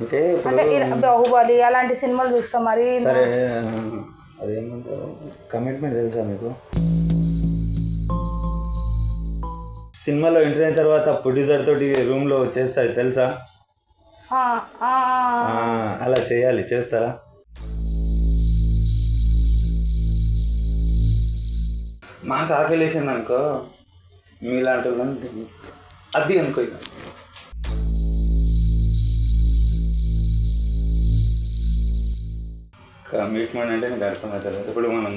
అంటే అంటే బాహుబలి అలాంటి సినిమాలు చూస్తాం మరి సరే అదేమంటారు కమిట్మెంట్ తెలుసా మీకు? సినిమాలో ఎంటర్ అయిన తర్వాత ప్రొడ్యూసర్ తోటి రూమ్లో చేస్తుంది తెలుసా? అలా చేయాలి చేస్తారా? మాకు ఆకలి వేసింది అనుకో మీలాంటి అది అనుకో కమిట్మెంట్ అంటే నీకు అర్థమవుతుంది. ఇప్పుడు మనం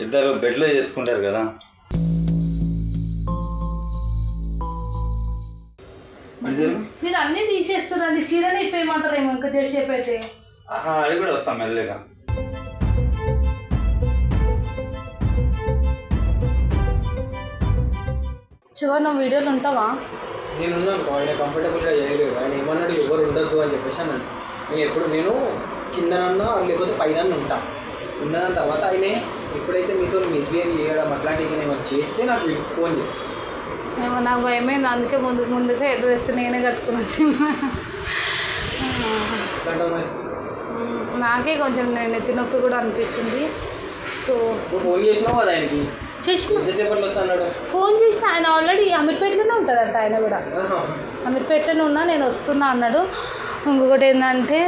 ఇద్దరు బెడ్లో చేసుకుంటారు కదా. మరి అన్నీ తీసేస్తున్నారండి. చీరని ఇప్పేయమంటారేమో ఇంకా చేసేపు అయితే ఆహా, అది కూడా వస్తాం మెల్లగా. శివ నువ్వు వీడియోలు ఉంటావా? నేను ఉన్నాను ఆయన కంఫర్టబుల్గా చేయలేదు. ఆయన ఏమన్నాడు? ఎవరు ఉండొద్దు అని చెప్పేసి అన్నాడు. నేను ఎప్పుడు నేను కిందనన్నా లేకపోతే పైన ఉంటా. ఉన్న తర్వాత ఆయన ఎప్పుడైతే మీతో మిస్బిహేవ్ చేయడం అట్లాంటివి నేను చేస్తే నాకు ఫోన్ చేయి. నాకు భయమైంది. అందుకే ముందుకు ముందుకే డ్రెస్ నేనే కట్టుకున్నాను నాకే కొంచెం నేను నెత్తి నొప్పి కూడా అనిపిస్తుంది. సో ఫోన్ చేసినావు కదా ఆయనకి? చేసిన. ఫోన్ చేసిన. ఆయన ఆల్రెడీ అమీర్పేటలోనే ఉంటాడంట ఆయన కూడా. అమీర్పేటలోనే ఉన్నా నేను వస్తున్నా అన్నాడు. ఇంకొకటి ఏంటంటే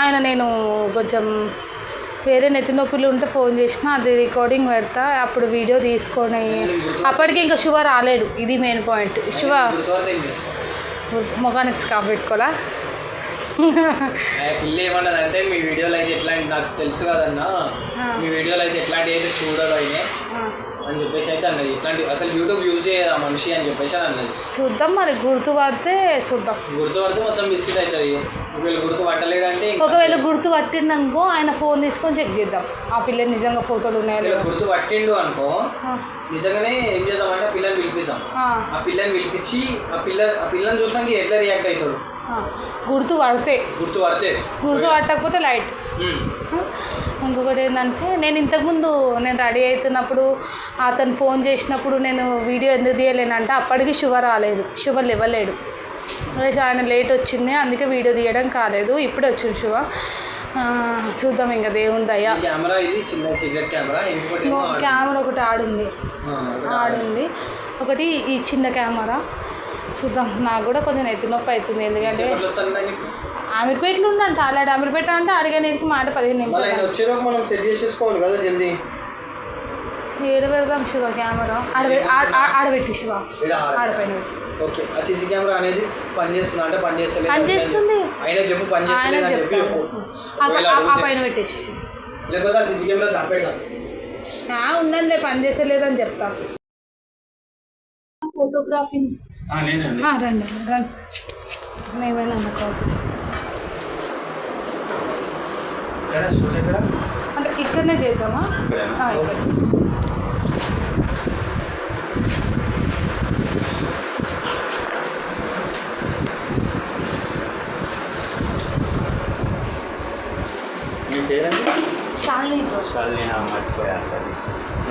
ఆయన నేను కొంచెం వేరే నెత్తి నొప్పులు ఉంటే ఫోన్ చేసిన అది రికార్డింగ్ పెడతా అప్పుడు వీడియో తీసుకొని. అప్పటికి ఇంకా శివ రాలేడు ఇది మెయిన్ పాయింట్ శివ ముఖానికి స్కాప్ పెట్టుకోవాలా? ఆ పిల్ల ఏమన్నది అంటే మీ వీడియోలో అయితే ఎట్లాంటి నాకు తెలుసు కదన్నా. మీ వీడియోలో అయితే ఎట్లాంటి అయితే అయినా అని చెప్పేసి అయితే అన్నది. ఇట్లాంటి అసలు యూట్యూబ్ యూజ్ చేయదు ఆ మనిషి అని చెప్పేసి అని అన్నది. చూద్దాం మరి గుర్తు పడితే చూద్దాం. గుర్తుపడితే మొత్తం బిస్కెట్ అవుతుంది. ఒకవేళ గుర్తు పట్టలేదంటే ఒకవేళ గుర్తు పట్టిందనుకో ఆయన ఫోన్ తీసుకొని చెక్ చేద్దాం. ఆ పిల్ల నిజంగా ఫోటోలు ఉన్నాయో గుర్తు పట్టిండు అనుకో నిజంగానే ఏం చేద్దామంటే ఆ పిల్లని పిలిపిస్తాం ఆ, పిల్లని పిలిపించి ఆ పిల్ల ఆ పిల్లని చూసినాక ఎట్లా రియాక్ట్ అవుతాడు. గుర్తు పడితే. గుర్తు పడితే. గుర్తు పట్టకపోతే లైట్. ఇంకొకటి ఏంటంటే నేను ఇంతకుముందు నేను రెడీ అవుతున్నప్పుడు అతను ఫోన్ చేసినప్పుడు నేను వీడియో ఎందుకు తీయలేనంటే అప్పటికి షుగర్ రాలేదు షుగర్ ఇవ్వలేడు అయితే ఆయన లేట్ వచ్చింది అందుకే వీడియో తీయడం కాలేదు ఇప్పుడే వచ్చింది షుగ చూద్దాం ఇంకా దేవుని దయ. కెమెరా ఇది చిన్న సిగరెట్ కెమెరా ఇంకొకటి కెమెరా ఒకటి ఆడుంది. ఆడుంది. ఒకటి ఈ చిన్న కెమెరా. చూద్దాం. నాకు కూడా కొంచెం నెత్తి నొప్పి అవుతుంది. ఎందుకంటే? అమీర్పేటలో ఉందంట అలాంటి అమీర్పేట అంటే అడిగడానికి మాట పదిహేను నిమిషాలు ఆయన వచ్చేలోపు మనం సెట్ చేసేసుకోవాలి కదా జల్దీ. ఏడ పెడదాం శివ కెమెరా? ఆడబె ఆడ- ఆడ- ఆడబెట్టి శివ. ఆడపైన ఓకే. ఆ సీసీ కెమెరా అనేది పని చేస్తుంది? అంటే పని చేస్తలేదు. పని చేస్తుంది. ఆయన చెప్పు పని చేస్తలేదు అని చెప్పి. ఆ- పైన పెట్టేసి శివ. లేకపోతే ఆ సీసీ కెమెరా దాపెడదాం ఆ, ఉందండి పని చేసేలేదని చెప్తా. ఫోటోగ్రఫీ ఆ, నేనండి రండి రండి మేమైనా అనుకో ఎక్కడ షూట్ ఎక్కడ అంటే ఇక్కడనే చేద్దామా ఇక్కడేనా? ఆ, ఇక్కడ. మీ పేరండి శాలిని శాలిని మర్చిపోయా సరే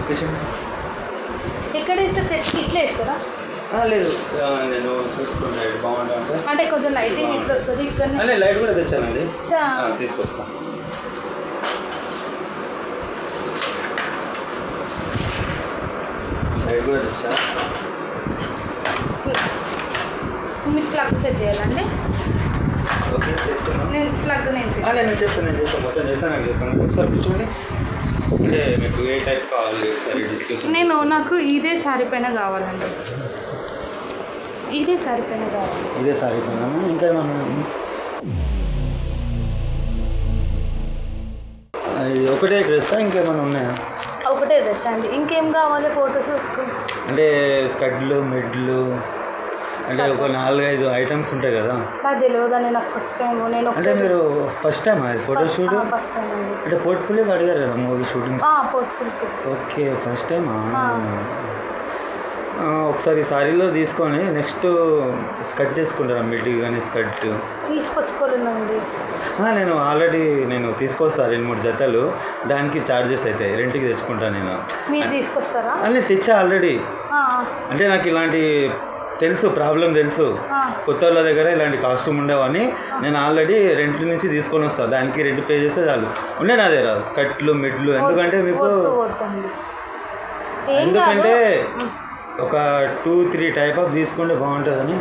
కూర్చోండి ఎక్కడ వేస్తే సెట్ ఇట్లా వేస్తారా ఆ, లేదు. నేను చూసుకుంటా ఇది బాగుంటా అంటే. కొంచెం లైటింగ్ ఇట్లా వస్తుంది ఇక్కడ లైట్ కూడా తెచ్చానండి. ఆ. ఆ, తీసుకొస్తా. లైట్ కూడా తెచ్చా? మీకు ప్లగ్ సెట్ చేయాలండి. నేను ప్లగ్ నేను నేను చేస్తాను నేను చేస్తాను. మొత్తం చేస్తాను చెప్పండి ఒకసారి కూర్చోండి. అంటే మీకు ఏ టైప్ కావాలి నేను నాకు ఇదే సారీ పైన కావాలండి. ఇదే సారీ పైన కావాలి ఇదే సారీ పైన ఇంకా ఏమన్నా ఒకటే డ్రెస్సా? ఇంకేమైనా ఉన్నాయా? ఒకటే డ్రెస్ అండి. ఇంకేం కావాలి ఫోటోషూట్కి? అంటే స్కడ్లు మిడ్లు అంటే ఒక నాలుగైదు ఐటమ్స్ ఉంటాయి కదా. నాకు తెలియదండి నాకు ఫస్ట్ టైం నేను అంటే మీరు ఫస్ట్ టైం అది ఫోటోషూట్ ఫస్ట్ టైం అండి. అంటే పోర్ట్ఫోలియో అడిగారు కదా మూవీ షూటింగ్స్? పోర్ట్ఫుల్కి ఓకే ఫస్ట్ టైమా? ఒకసారి సారీలో తీసుకొని నెక్స్ట్ స్కర్ట్ వేసుకుంటారా మిడ్ కానీ స్కర్ట్. తీసుకొచ్చుకోలేనండి. నేను ఆల్రెడీ నేను తీసుకొస్తాను రెండు మూడు జతలు దానికి ఛార్జెస్ అవుతాయి రెంట్కి తెచ్చుకుంటాను నేను. మీరు తీసుకొస్తారా? అని తెచ్చా ఆల్రెడీ. అంటే నాకు ఇలాంటి తెలుసు ప్రాబ్లం తెలుసు. కొత్త వాళ్ళ దగ్గర ఇలాంటి కాస్ట్యూమ్ ఉండవని నేను ఆల్రెడీ రెంట్ నుంచి తీసుకొని వస్తాను దానికి రెండు పే చేస్తే చాలు. ఉండే నా దగ్గర స్కర్ట్లు మిడ్లు ఎందుకంటే మీకు ఎందుకంటే ఒక టూ త్రీ టైప్ ఆఫ్ తీసుకుంటే బాగుంటుందని.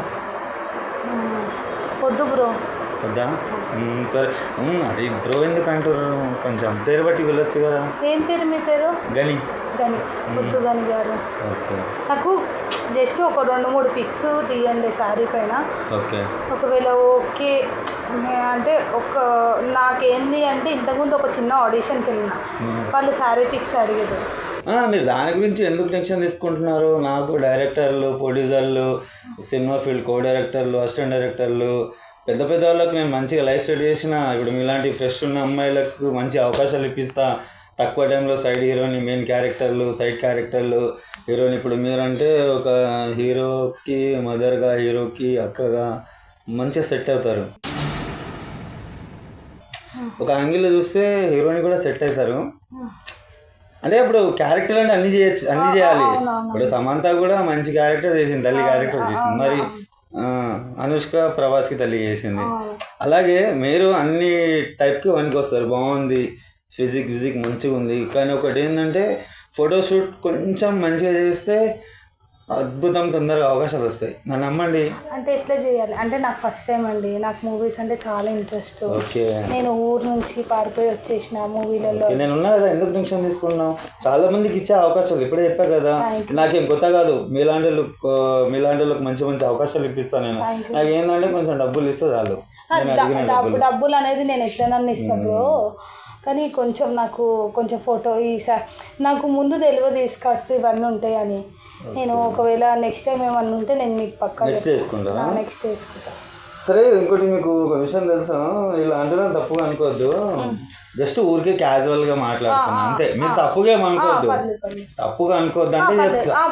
వద్దు బ్రో. వద్దా? సరే. అది బ్రో ఎందుకు అంటారు కొంచెం పేరు బట్టి వెళ్ళొచ్చు కదా. ఏం పేరు మీ పేరు? గని. గని. వద్దు గని గారు. ఓకే. నాకు జస్ట్ ఒక రెండు మూడు పిక్స్ తీయండి శారీ పైన. ఓకే. ఒకవేళ ఓకే అంటే ఒక నాకేంది అంటే ఇంతకుముందు ఒక చిన్న ఆడిషన్కి వెళ్ళిన. వాళ్ళు శారీ పిక్స్ అడిగేది ఆ, మీరు దాని గురించి ఎందుకు టెన్షన్ తీసుకుంటున్నారు? నాకు డైరెక్టర్లు ప్రొడ్యూసర్లు సినిమా ఫీల్డ్ కో డైరెక్టర్లు అసిస్టెంట్ డైరెక్టర్లు పెద్ద పెద్ద వాళ్ళకి నేను మంచిగా లైఫ్ సెట్ చేసిన ఇప్పుడు మీలాంటి ఫ్రెష్ ఉన్న అమ్మాయిలకు మంచి అవకాశాలు ఇప్పిస్తా. తక్కువ టైంలో సైడ్ హీరోని మెయిన్ క్యారెక్టర్లు సైడ్ క్యారెక్టర్లు హీరోని ఇప్పుడు మీరంటే ఒక హీరోకి మదర్గా హీరోకి అక్కగా మంచిగా సెట్ అవుతారు. ఒక యాంగిల్లో చూస్తే హీరోని కూడా సెట్ అవుతారు. అంటే ఇప్పుడు క్యారెక్టర్ అంటే అన్ని చేయొచ్చు అన్ని చేయాలి. ఇప్పుడు సమంత కూడా మంచి క్యారెక్టర్ చేసింది తల్లి క్యారెక్టర్ చేసింది. మరి అనుష్క ప్రభాస్కి తల్లి చేసింది. అలాగే మీరు అన్ని టైప్కి వనికి వస్తారు. బాగుంది ఫిజిక్ ఫిజిక్ మంచిగా ఉంది కానీ ఒకటి ఏంటంటే ఫోటోషూట్ కొంచెం మంచిగా చేస్తే అద్భుతం తొందరగా అవకాశాలు వస్తాయి. నన్ను నమ్మండి? అంటే ఎట్లా చేయాలి? అంటే నాకు ఫస్ట్ టైం అండి. నాకు మూవీస్ అంటే చాలా ఇంట్రెస్ట్ ఓకే. నేను ఊరు నుంచి పారిపోయి వచ్చేసిన మూవీలలో నేను ఉన్నా కదా ఎందుకు టెన్షన్ తీసుకున్నావు? చాలా మందికి ఇచ్చే అవకాశాలు ఇప్పుడే చెప్పా కదా. నాకేం కొత్త కాదు. మీలాంటి వాళ్ళు, మీలాంటి మంచి మంచి అవకాశాలు ఇప్పిస్తాను నేను. నాకు ఏంటంటే కొంచెం డబ్బులు ఇస్తే చాలు. నేను అడిగిన డబ్బు డబ్బులు. అనేది నేను ఎట్లనన్నా ఇస్తాను బ్రో కానీ కొంచెం నాకు కొంచెం ఫోటో ఈ నాకు ముందు తెలియదు ఈ స్కర్ట్స్ ఇవన్నీ ఉంటాయని నేను ఒకవేళ నెక్స్ట్ టైం ఏమన్నా ఉంటే నేను మీకు పక్కా నెక్స్ట్ చేసుకుంటారా నెక్స్ట్ వేసుకుంటా. సరే ఇంకోటి మీకు ఒక విషయం తెలుసా? ఇలా అంటున్నా తప్పుగా అనుకోవద్దు. జస్ట్ ఊరికే క్యాజువల్గా మాట్లాడుతున్నా అంతే. మీరు తప్పుగా అనుకోవద్దు తప్పుగా అనుకోవద్దు అంటే చెప్తా.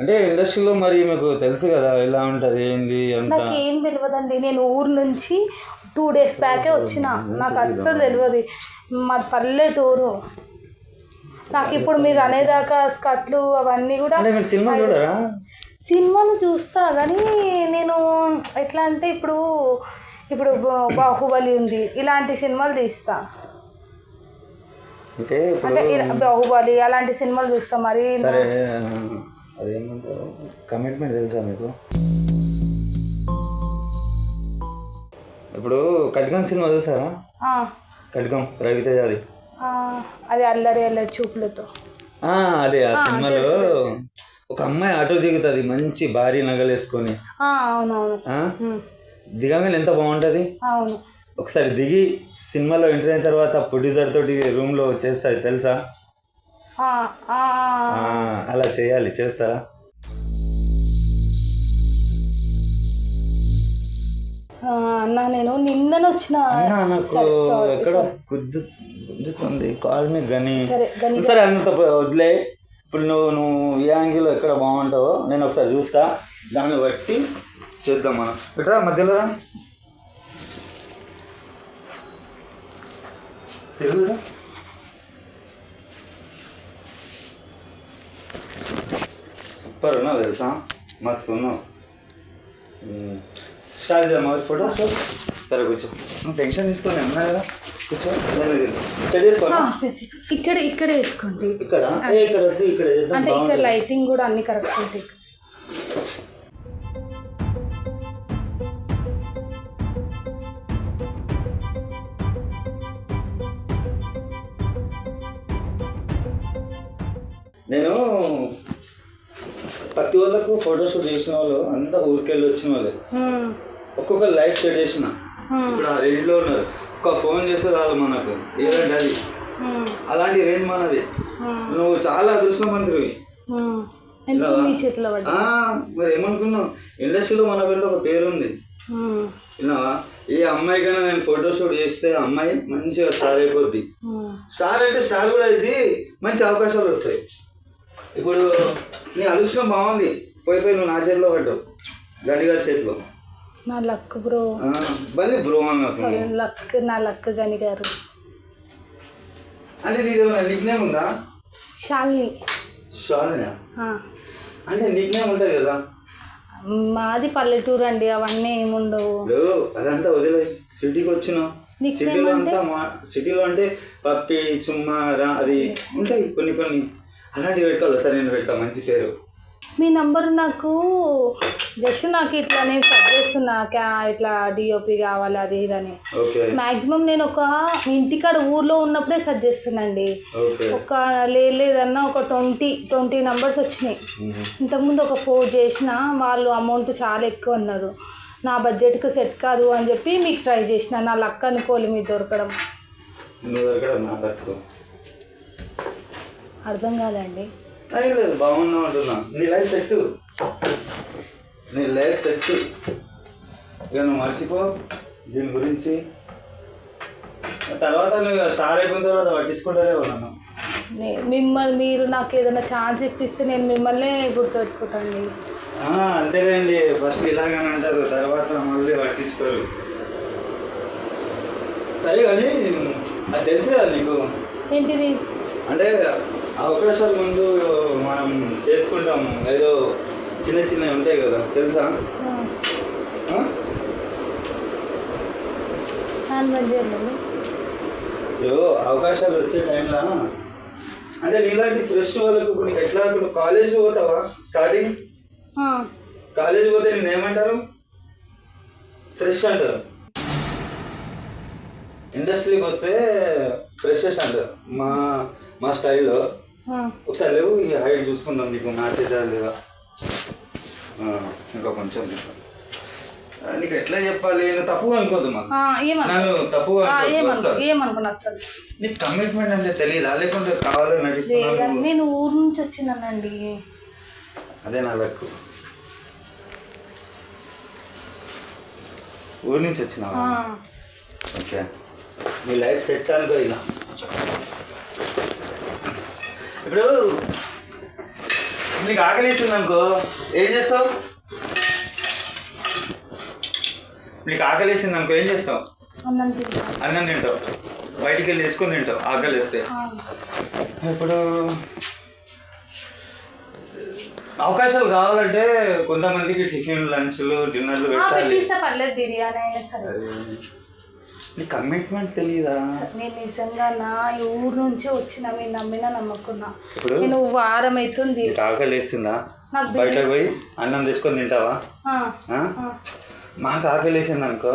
అంటే ఇండస్ట్రీలో మరి మీకు తెలుసు కదా ఎలా ఉంటది ఏంది నాకు ఏం తెలియదండి. నేను ఊరు నుంచి టూ డేస్ బ్యాకే వచ్చిన. నాకు అస్సలు తెలియదు మాది పల్లెటూరు. నాకు ఇప్పుడు మీరు అనేదాకా స్కర్ట్లు అవన్నీ కూడా సినిమాలు చూస్తా కానీ నేను ఎట్లా అంటే ఇప్పుడు ఇప్పుడు బాహుబలి ఉంది. ఇలాంటి సినిమాలు తీస్తా. అంటే బాహుబలి అలాంటి సినిమాలు చూస్తా మరి. అదేమంటారు కమిట్మెంట్ తెలుసా మీకు? ఇప్పుడు ఖడ్గం సినిమా చూసారా? రవితేజది. ఆ, అది అల్లరి అల్లరి చూపులతో. అదే ఆ సినిమాలో ఒక అమ్మాయి ఆటో దిగుతుంది మంచి భారీ నగలు వేసుకొని దిగంగానే ఎంత బాగుంటుంది? అవును. ఒకసారి దిగి సినిమాలో ఎంటర్ అయిన తర్వాత ప్రొడ్యూసర్ తోటి రూమ్లో చేస్తుంది తెలుసా? అలా చేయాలి చేస్తారా? అన్నా నేను నిన్ననే వచ్చిన. ఎక్కడ sorry. గుద్దు గుద్దుతుంది. కాల్ మీ గని సరే అంత వదిలే. ఇప్పుడు నువ్వు నువ్వు ఏ యాంగిల్లో ఎక్కడ బాగుంటావో నేను ఒకసారి చూస్తా. దాన్ని బట్టి చేద్దాం మనం. ఇట్రా మధ్యలో రా. సూపర్ ఉన్నావు తెలుసా? మస్తు ఉన్నావు. స్టార్ట్ చేద్దామా ఫోటో సరే కూర్చో. నువ్వు టెన్షన్ తీసుకొని ఉన్నా కదా? కూర్చో. స్టడీ చేసుకోనా? ఆ, ఇక్కడ ఇక్కడ వేసుకోండి. ఇక్కడ? ఏ ఇక్కడ వద్దు ఇక్కడ చేద్దాం అంటే ఇక్కడ. లైటింగ్ కూడా అన్ని కరెక్ట్ ఉంటాయి. నేను ప్రతి వాళ్ళకు ఫోటోషూట్ చేసిన వాళ్ళు అంతా ఊరికెళ్ళి వచ్చిన వాళ్ళే. ఉమ్, ఒక్కొక్క లైఫ్ సెట్ చేసిన. ఇప్పుడు ఆ రేంజ్లో ఉన్నారు. ఒక ఫోన్ చేస్తే చాలు మనకు. ఏదంటే అది. ఉమ్, అలాంటి రేంజ్ మనది. ఉమ్, నువ్వు చాలా అదృష్టవంతుడివి మరి ఏమనుకున్నావు? ఇండస్ట్రీలో మనకంటే ఒక పేరు ఉంది. విన్నావా? ఏ అమ్మాయికైనా నేను ఫోటోషూట్ చేస్తే అమ్మాయి మంచిగా స్టార్ అయిపోద్ది. స్టార్ అంటే స్టార్ కూడా అయింది మంచి అవకాశాలు వస్తాయి. ఇప్పుడు నీ అదృష్టం బాగుంది. పోయి పోయి నువ్వు నా చేతిలో పడ్డావు. గండి గారి చేతిలో. నా లక్ బ్రో. భలే బ్రో అన్న లక్ నా లక్ గని గారు. అంటే నీది ఏమైనా నిక్ నేమ్ ఉందా? షాల్నా. ఆ, అంటే నిక్ నేమ్ ఉంటుంది కదా. మాది పల్లెటూరు అండి అవన్నీ ఏముండవు. అదంతా వదిలే సిటీకి Nickname సిటీలో అంతా మా సిటీలో అంటే పప్పి చుమ్మా రా అది ఉంటాయి కొన్ని కొన్ని. అలాంటివి పెట్టుకోవాలి? సరే నేను పెడతా మంచి పేరు. మీ నంబర్ నాకు జస్ట్ నాకు ఇట్లా నేను సెట్ చేస్తున్నా క్యా ఇట్లా డిఓపి కావాలి అది ఇది అని ఓకే. మ్యాక్సిమం నేను ఒక ఇంటికాడ ఊర్లో ఉన్నప్పుడే చేస్తున్నాండి. ఓకే. ఒక లేదన్నా ఒక ట్వంటీ ట్వంటీ నంబర్స్ వచ్చినాయి. ఇంతకుముందు ఒక ఫోర్ చేసిన వాళ్ళు అమౌంట్ చాలా ఎక్కువ అన్నారు. నా బడ్జెట్కి సెట్ కాదు అని చెప్పి మీకు ట్రై చేసిన నా లక్ అనుకోవాలి మీరు దొరకడం. అర్థం కాదండి. లేదు బాగున్నావు అంటున్నా నీ లైఫ్ సెట్. నీ లైఫ్ సెట్. ఇక నువ్వు మర్చిపో దీని గురించి. తర్వాత నువ్వు స్టార్ అయిపోయిన తర్వాత పట్టించుకుంటారేమో నన్ను. నే- మిమ్మల్ని మీరు నాకు ఏదైనా ఛాన్స్ ఇప్పిస్తే నేను మిమ్మల్నే గుర్తుపెట్టుకుంటాను ఆ, అంతేలేండి. ఫస్ట్ ఇలాగని అంటారు తర్వాత మళ్ళీ పట్టించుకోరు సరే కానీ అది తెలుసు కదా నీకు. ఏంటిది? అంటే అవకాశాలు ముందు మనం చేసుకుంటాం. ఏదో చిన్న చిన్నవి ఉంటాయి కదా తెలుసా? ఏవో అవకాశాలు వచ్చే టైంలో? అంటే నీలాంటి ఫ్రెష్ వాళ్ళకు నీకు ఎట్లా ఇప్పుడు కాలేజ్ పోతావా? స్టార్టింగ్? కాలేజ్ పోతే నేను ఏమంటారు? ఫ్రెష్ అంటారు. ఇండస్ట్రీకి వస్తే ఫ్రెషర్స్ అంటారు. మా మా స్టైల్లో. ఒకసారి లేవు ఈ హైట్ చూసుకుందాం నీకు మ్యాచ్ అవుతుందా లేదా? ఇంకా కొంచెం నీకు ఎట్లా చెప్పాలి? నువ్వు తప్పుగా అనుకోదు నన్ను తప్పుగా నీకు కమిట్మెంట్ అంటే తెలియదా లేకుంటే కావాలని నటిస్తున్నాను. లేదండి నేను ఊరు నుంచి వచ్చినానండి. అదే నా లక్కు. ఊరి నుంచి వచ్చినావా? ఆ, ఓకే. నీ లైఫ్ సెట్ అనుకో ఇలా. ఇప్పుడు నీకు ఆకలిస్తుంది అనుకో ఏం చేస్తావు? నీకు ఆకలిస్తుంది అనుకో ఏం చేస్తావు? అన్నం తింటా. అన్నం తింటావు. బయటికి వెళ్ళి తెచ్చుకొని తింటావు ఆకలి వేస్తే ఇప్పుడు అవకాశాలు కావాలంటే కొంతమందికి టిఫిన్ లంచ్లు డిన్నర్లు పెట్టాలి. పర్లేదు బిర్యానీ నీ కమిట్మెంట్ తెలియదా నేను నిజంగా నా ఈ ఊరు నుంచే వచ్చిన మీరు నమ్మినా నమ్మకున్నా ఇప్పుడు నేను వారం అవుతుంది నీకు ఆకలి నాకు బయటకు పోయి అన్నం తెచ్చుకొని తింటావా ఆ, ఆ? ఆ. మాకు ఆకలి వేసింది అనుకో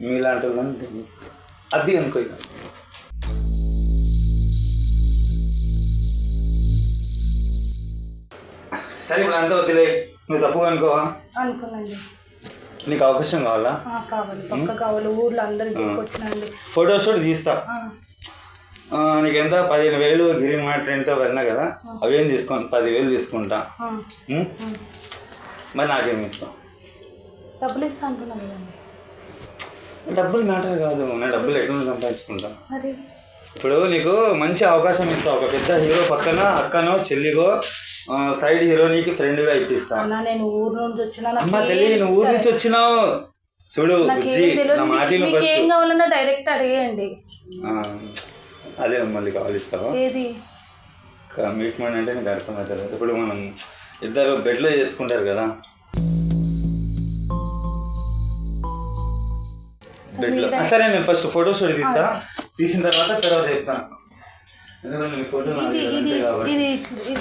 మీలాంటి వాళ్ళని తిని. అది అనుకో ఇక. సరే ఇప్పుడు అంతా వదిలే నువ్వు తప్పుగా అనుకోవా అనుకున్నాండి నీకు అవకాశం కావాలా? ఆ, కావాలి. పక్క కావాలి. ఊర్లో అందరికి వచ్చినండి ఫోటో షూట్ తీస్తా. నీకు ఎంత? పదిహేను వేలు గ్రీన్ మాట రెంట్తో పడినా కదా అవేం తీసుకోండి పదివేలు తీసుకుంటా? మరి నాకేం ఇస్తాం డబ్బులు ఇస్తా కదండి. డబ్బులు మ్యాటర్ కాదు. నేను డబ్బులు ఎట్లా సంపాదించుకుంటా? ఇప్పుడు నీకు మంచి అవకాశం ఇస్తా ఒక పెద్ద హీరో పక్కన అక్కనో చెల్లిగో సైడ్ హీరోనికి ఫ్రెండ్గా ఇప్పిస్తా. అన్నా నేను ఊరు నుంచి వచ్చినా నాకు అమ్మ ఏం- తెలియదు నువ్వు ఊరి నుంచి వచ్చినావు చూడు నాకు బుజ్జి ఏం తెలియదు. నా మీకు- మాటిను మీకు ఏం ఫస్ట్ కావాలన్నా డైరెక్ట్ అడిగేయండి. అదే మళ్ళీ కావాలిస్తావా ఏది? కమిట్మెంట్ అంటే నీకు అర్థమవుతుంది ఇప్పుడు మనం ఇద్దరు బెడ్లో చేసుకుంటారు కదా. బెడ్లో. ఆ, సరే నేను ఫస్ట్ ఫోటో షూట్ తీస్తా. తీసిన తర్వాత తర్వాత చెప్తా. ఎందుకంటే నీ ఫోటో ఇది ఇది ఇది ఇది-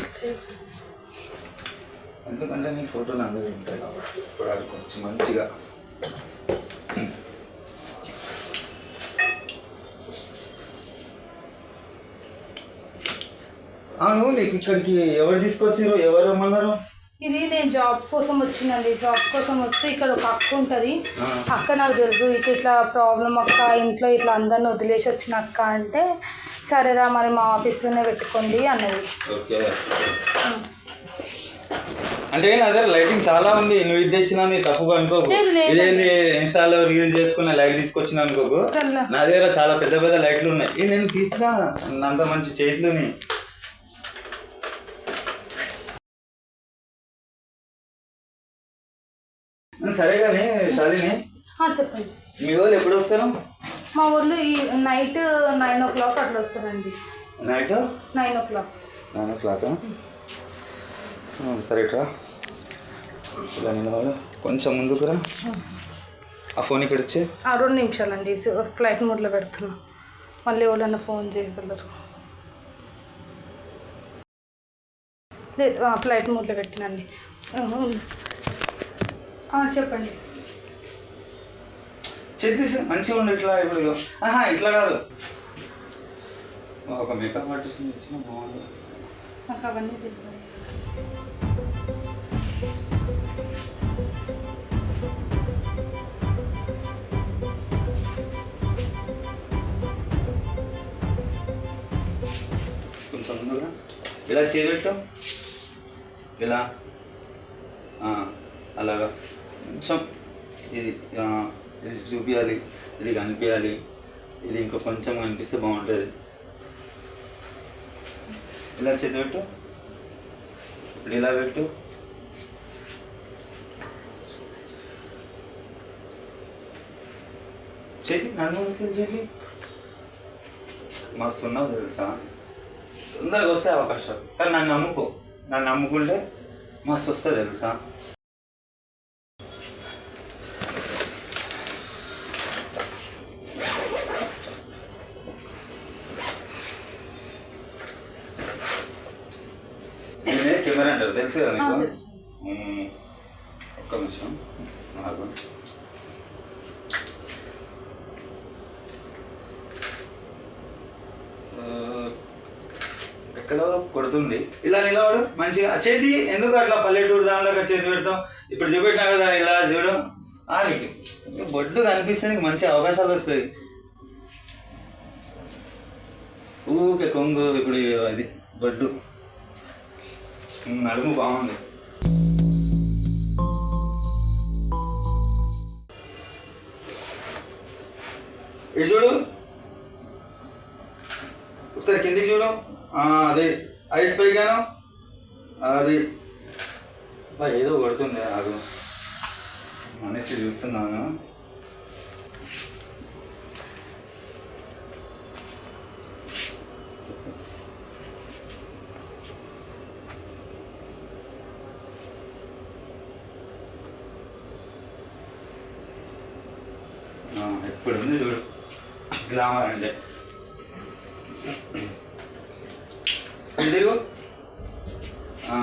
ఎందుకంటే నీ ఫోటో నా దగ్గర ఉంటాయి కాబట్టి ఇప్పుడు ఆడుకోవచ్చు మంచిగా. అవును నీకు ఇక్కడికి ఎవరు తీసుకొచ్చారు ఎవరు రమ్మన్నారు? ఇది నేను జాబ్ కోసం వచ్చినండి. జాబ్ కోసం వస్తే ఇక్కడ ఒక అక్క ఉంటుంది. అక్క నాకు తెలుసు ఇట్లా ఇట్లా ప్రాబ్లం అక్క ఇంట్లో ఇట్లా అందరిని వదిలేసి వచ్చిన అక్క అంటే సరేరా మరి మా ఆఫీస్లోనే పెట్టుకోండి అన్నది. ఓకే. అంటే నా దగ్గర లైటింగ్ చాలా ఉంది నువ్వు ఇది తెచ్చినా నీ తప్పుగా అనుకోకు. ఇదేంది ఇన్స్టాలో రీల్ చేసుకున్న లైట్ తీసుకొచ్చిన అనుకోకు. నా దగ్గర చాలా పెద్ద పెద్ద లైట్లు ఉన్నాయి. ఇది నేను తీస్తా అంత మంచి చేతులని. సరే కానీ షాలిని ఆ, చెప్పండి. మీ వాళ్ళు ఎప్పుడు వస్తారు? మా ఊర్లో ఈ నైట్ నైన్ ఓ క్లాక్ అట్లా వస్తారండి. Night nine o'clock nine o'clock సరే ఇట్రా. ఇలా కొంచెం ముందుకురా ఆ ఫోన్ ఇక్కడ వచ్చి ఆ రెండు నిమిషాలండి ఫ్లైట్ మోడ్లో పెడుతున్నా. మళ్ళీ ఎవరైనా ఫోన్ చేయగలరు. ఫ్లైట్ మోడ్లో పెట్టినండి. చెప్పండి. చేతి మంచిగా ఉండు ఇట్లా ఇప్పుడు ఇట్లా కాదు. ఒక మేకప్ ఆర్టిస్ట్ ఇచ్చిన బాగుంది. నాకు అవన్నీ తెలియదు. కొంచెం ఇలా చేయబెట్టు ఇలా అలాగా. కొంచెం ఇది ఇది చూపించాలి ఇది కనిపించాలి ఇది ఇంకా కొంచెం కనిపిస్తే బాగుంటుంది. ఇలా చేతి పెట్టు ఇప్పుడు ఇలా పెట్టు చేతి నన్ను చేతి మస్తు ఉన్నావు తెలుసా? తొందరగా వస్తాయి అవకాశాలు. కానీ నన్ను నమ్ముకో. నన్ను నమ్ముకుంటే మస్తు వస్తుంది తెలుసా నేనే కెమెరా అంటారు తెలుసు కదా ఆ, నీకు తెలుసు. మ్మ్. ఒక్క నిమిషం ఆగు. ఆ, ఎక్కడో కొడుతుంది. ఇలా నిలబడు మంచిగా. చేతి ఎందుకు అట్లా పల్లెటూరు దానిలాగా చేతి పెడతాం? ఇప్పుడు చూపెట్టినా కదా ఇలా చూడు. ఆ బొడ్డు కనిపిస్తే మంచి అవకాశాలు వస్తాయి. ఊకే కొంగు ఇప్పుడు అది బొడ్డు. నడుము బాగుంది. అదే. ఐస్ పైగాను? అది. అబ్బా, ఏదో కొడుతుంది ఆగు అనేసి చూస్తున్నాను ఆ, ఎప్పుడు ఉంది చూడు గ్లామర్ అంటే తిరుగు ఆ,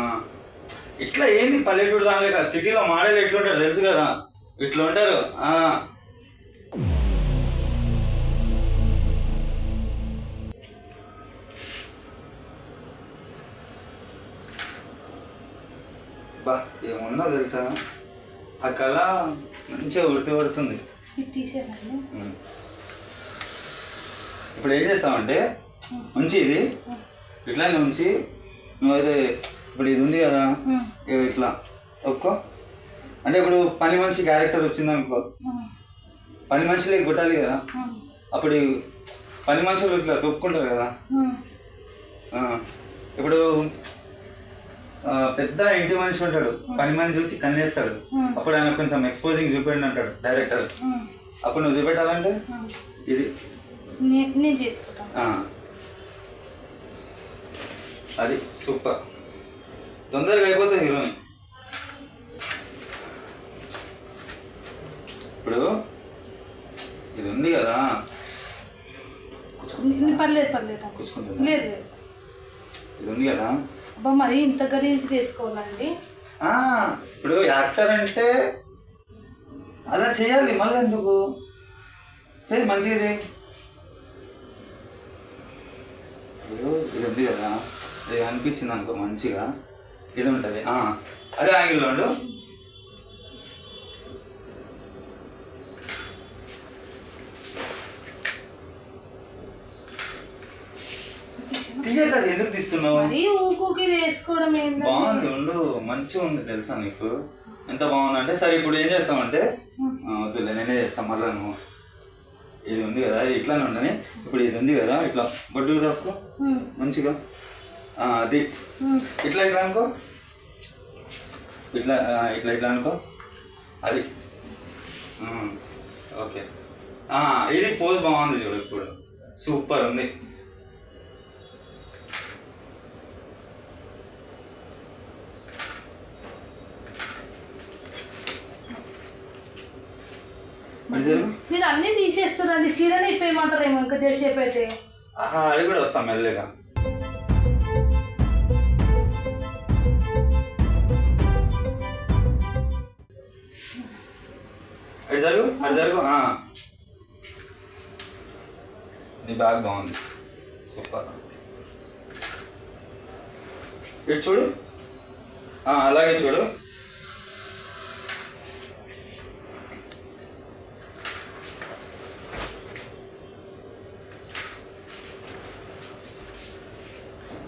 ఇట్లా పల్లెటూరు దానిలేక సిటీలో మోడల్ ఎట్లుంటారు తెలుసు కదా? ఇట్లా ఉంటారు ఆ. బా ఏమున్నా తెలుసా? ఆ కళ మంచిగా ఉడితే పడుతుంది. ఇప్పుడు ఏం చేస్తామంటే ఉంచి ఇది. ఇట్లానే ఉంచి నువ్వైతే ఇప్పుడు ఇది ఉంది కదా ఇట్లా. ఒక్కో అంటే ఇప్పుడు పని మనిషి క్యారెక్టర్ వచ్చింది అనుకో. పని మనిషిలే కొట్టాలి కదా. అప్పుడు పని మనుషులు ఇట్లా తొక్కుంటారు కదా. ఇప్పుడు పెద్ద ఇంటి మనిషి ఉంటాడు. పని మనిషి చూసి కన్నేస్తాడు. అప్పుడు ఆయన కొంచెం ఎక్స్పోజింగ్ చూపెండి అంటాడు డైరెక్టర్. అప్పుడు నువ్వు చూపెట్టాలంటే. ఇది. అది సూపర్. తొందరగా అయిపోతుంది హీరోని ఇప్పుడు ఇది ఉంది కదా. పర్లేదు పర్లేదు? లేదు లేదు. ఇది ఉంది కదా. అబ్బా మరి ఇంత గలీజ్ ఆ, ఇప్పుడు యాక్టర్ అంటే అలా చేయాలి మళ్ళీ ఎందుకు? చేయి మంచిగా చేయి. ఇది ఉంది కదా. ఇది అనిపించింది అనుకో మంచిగా. ఇది ఉంటుంది. అదే యాంగిల్లో తీయక అది ఎందుకు తీస్తున్నావు? మరి ఊకోకి ఇది వేసుకోవడం ఏంటంటే బాగుంది ఉండు. మంచిగా ఉంది తెలుసా నీకు? ఎంత బాగుంది? అంటే సరే ఇప్పుడు ఏం చేస్తామంటే ఆ, వద్దులే నేనే చేస్తాను మళ్ళా నువ్వు. ఇది ఉంది కదా ఇది ఇట్లానే ఉండని ఇప్పుడు ఇది ఉంది కదా ఇట్లా. బొడ్డు తక్కువ ఉమ్. మంచిగా. ఆ, అది. ఉమ్. ఇట్లా ఇట్లా అనుకో. ఇట్లా ఆ, ఇట్లా ఇట్లా అనుకో. అది. ఉమ్, ఓకే. ఆ, ఇది పోజ్ బాగుంది చూడు ఇప్పుడు. సూపర్ ఉంది. మీరు అన్నీ తీసేస్తున్నారండి చీరని ఇప్పేయమంటారేమో ఇంకా చేసేపు అయితే ఆహా అది కూడా వస్తాం మెల్లగా. అటు జరుగు అటు జరుగు. నీ బ్యాగ్ బాగుంది. సూపర్. ఇటు చూడు. అలాగే చూడు.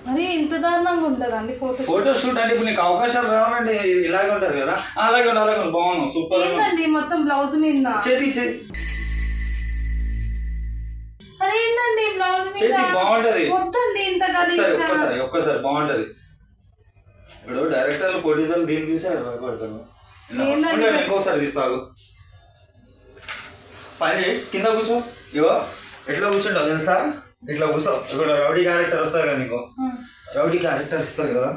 మరి ఇంత దారుణంగా ఉంటుందండి ఫోటో ఫోటో షూట్ అంటే ఇప్పుడు నీకు అవకాశాలు రావాలంటే ఇలాగే ఉంటుంది కదా? అలాగే ఉండు అలాగే ఉండు బాగున్నావు సూపర్ ఏంటండి మొత్తం బ్లౌజ్ మీద? చేతి చేతి అదేంటండి బ్లౌజ్ మీద? చేతి బాగుంటది. వద్దండి ఇంత ఒక్కసారి ఒక్కసారి ఒక్కసారి బాగుంటది. ఇప్పుడు డైరెక్టర్లు ప్రొడ్యూసర్లు దీన్ని చూసి? ఉండండి, ఇంకోసారి తీస్తాగు పని కింద కూర్చో. ఇగో ఎట్లా కూర్చుంటావు తెలుసా? ఇట్లా కూర్చో. ఇప్పుడు రౌడీ క్యారెక్టర్ వస్తారు కదా నీకు? రౌడీ క్యారెక్టర్ ఇస్తారు కదా?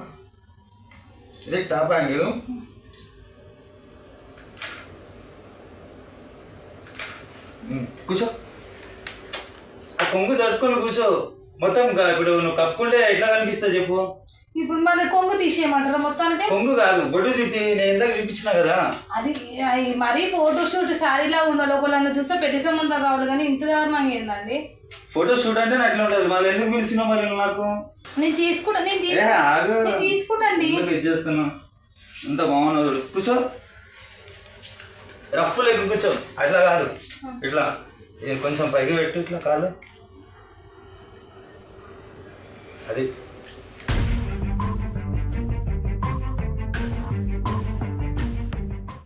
ఇది టాప్ యాంగిల్ కూర్చో. ఆ కొంగు దొరుకుని కూర్చో. మొత్తం ఇప్పుడు నువ్వు కప్పుకుంటే ఎట్లా కనిపిస్తుంది చెప్పు? ఇప్పుడు మన కొంగు తీసేయమంటారా మొత్తానికి? కొంగు కాదు బొడ్డు చూపి నేను ఇందాక చూపించిన కదా. అది మరీ ఫోటో షూట్ శారీలా ఉండాలి ఒకళ్ళని చూస్తే పెళ్ళి సంబంధం కావాలి కానీ ఇంత దారుణంగా ఏందండి? ఫోటో షూట్ అంటే అట్లా ఉంటుంది. మళ్ళీ ఎందుకు పిలిచినావు మరి నాకు? నేను తీసుకుంటా నేను తీసుకుంటా. తీసుకుంటాండి. చేస్తున్నావు ఇంత బాగున్నావు చూడు. కూర్చో. రఫ్ లెక్క కూర్చో. అట్లా కాదు. ఇట్లా. కొంచెం పైకి పెట్టు ఇట్లా కాదు. అది.